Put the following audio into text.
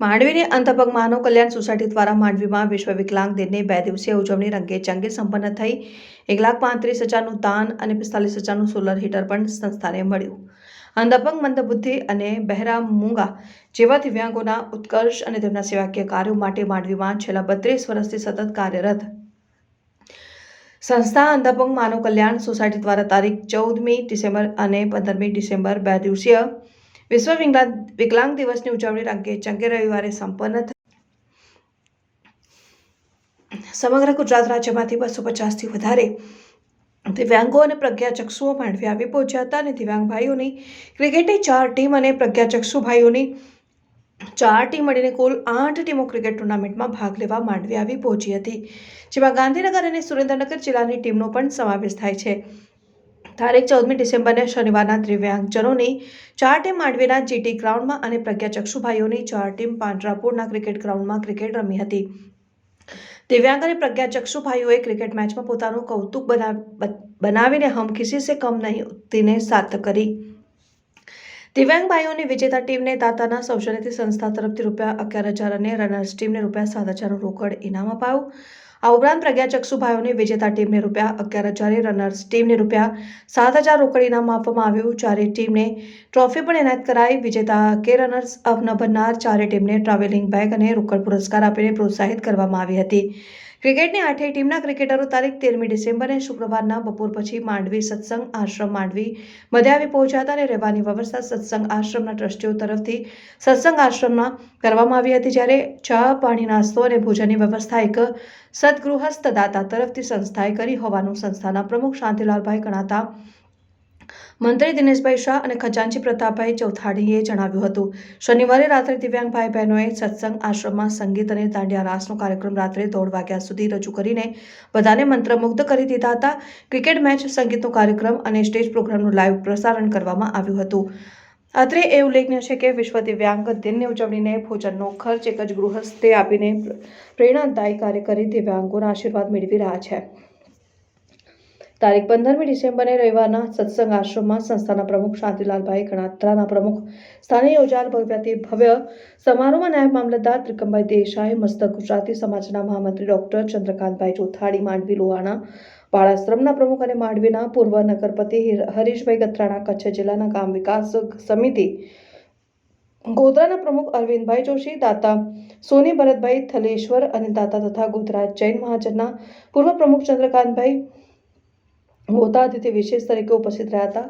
માંડવીની અંતપગ માનવ કલ્યાણ society દ્વારા માંડવીમાં વિશ્વ વિકલાંગ દિનની બે દિવસીય ઉજવણી રંગે ચંગે સંપન્ન થઈ. એક લાખ પાંત્રીસ હજારનું દાન અને પિસ્તાલીસ હજારનું સોલર હીટર પણ સંસ્થાને મળ્યું. અંધપંગ મંદબુદ્ધિ અને બહેરા મૂંગા જેવા દિવ્યાંગોના ઉત્કર્ષ અને તેમના સેવાકીય કાર્યો માટે માંડવીમાં છેલ્લા બત્રીસ વર્ષથી સતત કાર્યરત. સંસ્થા અંધપંગ માનવ કલ્યાણ સોસાયટી દ્વારા તારીખ ચૌદમી ડિસેમ્બર અને પંદરમી ડિસેમ્બર બે દિવસીય વિશ્વ વિકલાંગ દિવસની ઉજવણી અંગે ચંગે રવિવારે સંપન્ન થઈ સમગ્ર ગુજરાત રાજ્યમાંથી બસો પચાસથી વધારે દિવ્યાંગો અને પ્રજ્ઞાચક્ષુઓ માંડવી આવી પહોંચ્યા હતા અને દિવ્યાંગ ભાઈઓની ક્રિકેટની ચાર ટીમ અને પ્રજ્ઞાચક્ષુ ભાઈઓની ચાર ટીમ મળીને કુલ આઠ ટીમો ક્રિકેટ ટુર્નામેન્ટમાં ભાગ લેવા માંડવી આવી પહોંચી હતી, જેમાં ગાંધીનગર અને સુરેન્દ્રનગર જિલ્લાની ટીમનો પણ સમાવેશ થાય છે. તારીખ ચૌદમી ડિસેમ્બરને શનિવારના દિવ્યાંગજનોની ચાર ટીમ માંડવીના જીટી ગ્રાઉન્ડમાં અને પ્રજ્ઞા ચક્ષુભાઈઓની ચાર ટીમ પાંજરાપુરના ક્રિકેટ ગ્રાઉન્ડમાં ક્રિકેટ રમી હતી. દિવ્યાંગ અને પ્રજ્ઞા ચક્ષુભાઈઓએ ક્રિકેટ મેચમાં પોતાનું કૌતુક બનાવ- બનાવીને હમ સે કમ નહીં તેને સાર્થક કરી. દિવ્યાંગ ભાઈઓની વિજેતા ટીમને દાતાના સૌજન્યથી સંસ્થા તરફથી રૂપિયા અગિયાર હજાર અને રનર્સ ટીમને રૂપિયા સાત હજારનું રોકડ ઇનામ અપાયું. આ ઉપરાંત પ્રજ્ઞાચક્ષુ ભાઈઓની વિજેતા ટીમને રૂપિયા અગિયાર હજારે, રનર્સ ટીમને રૂપિયા સાત હજાર રોકડ ઇનામ આપવામાં આવ્યું. ચારે ટીમને ટ્રોફી પણ એનાયત કરાઈ. વિજેતા કે રનર્સ અપ ન બનનાર ચારે ટીમને ટ્રાવેલિંગ બેગ અને રોકડ પુરસ્કાર આપીને પ્રોત્સાહિત કરવામાં આવી હતી. ક્રિકેટની આઠેય ટીમના ક્રિકેટરો તારીખ તેરમી ડિસેમ્બરે શુક્રવારના બપોર પછી માંડવી સત્સંગ આશ્રમ માંડવી મધ્ય આવી પહોંચ્યા હતા અને રહેવાની વ્યવસ્થા સત્સંગ આશ્રમના ટ્રસ્ટીઓ તરફથી સત્સંગ આશ્રમમાં કરવામાં આવી હતી. જ્યારે ચા પાણી નાસ્તો અને ભોજનની વ્યવસ્થા એક સદગૃહસ્થ દાતા તરફથી સંસ્થાએ કરી હોવાનું સંસ્થાના પ્રમુખ શાંતિલાલભાઈ ગણાતા મંત્રી દિનેશભાઈ શાહ અને ખજાનચી પ્રતાપભાઈ ચૌથાણીએ જણાવ્યું હતું. શનિવારે રાત્રે દિવ્યાંગ ભાઈ બહેનોએ સત્સંગ આશ્રમમાં સંગીત અને દાંડિયા રાસનો કાર્યક્રમ રાત્રે દોઢ વાગ્યા સુધી રજૂ કરીને બધાને મંત્રમુગ્ધ કરી દીધા હતા. ક્રિકેટ મેચ, સંગીતનો કાર્યક્રમ અને સ્ટેજ પ્રોગ્રામનું લાઈવ પ્રસારણ કરવામાં આવ્યું હતું. અત્રે એ ઉલ્લેખનીય છે કે વિશ્વ દિવ્યાંગ દિનની ઉજવણીને ભોજનનો ખર્ચ એક જ ગૃહસ્થે આપીને પ્રેરણાદાયી કાર્ય કરી દિવ્યાંગોના આશીર્વાદ મેળવી રહ્યા છે. તારીખ પંદરમી ડિસેમ્બરે રવિવારના સત્સંગ આશ્રમમાં સંસ્થાના પ્રમુખ શાંતિલાલભાઈ ગણાત્રાના પ્રમુખ સ્થાને યોજાયેલ ભવ્યાતિ ભવ્ય સમારોહમાં નાયબ મામલતદાર ત્રિકમભાઈ દેસાઈ, મસ્તક ગુજરાતી સમાજના મહામંત્રી ડોક્ટર ચંદ્રકાંતભાઈ ચોથાડી માંડવી લોહાણા બાળાશ્રમના પ્રમુખ અને માંડવીના પૂર્વ નગરપતિ હરીશભાઈ ગત્રાણા કચ્છ જિલ્લાના ગામ વિકાસ સમિતિ ગોધરાના પ્રમુખ અરવિંદભાઈ જોશી, દાતા સોની ભરતભાઈ થલેશ્વર અને દાતા તથા ગોધરા જૈન મહાજનના પૂર્વ પ્રમુખ ચંદ્રકાંતભાઈ મોટા અતિથિ વિશેષ તરીકે ઉપસ્થિત રહ્યા હતા.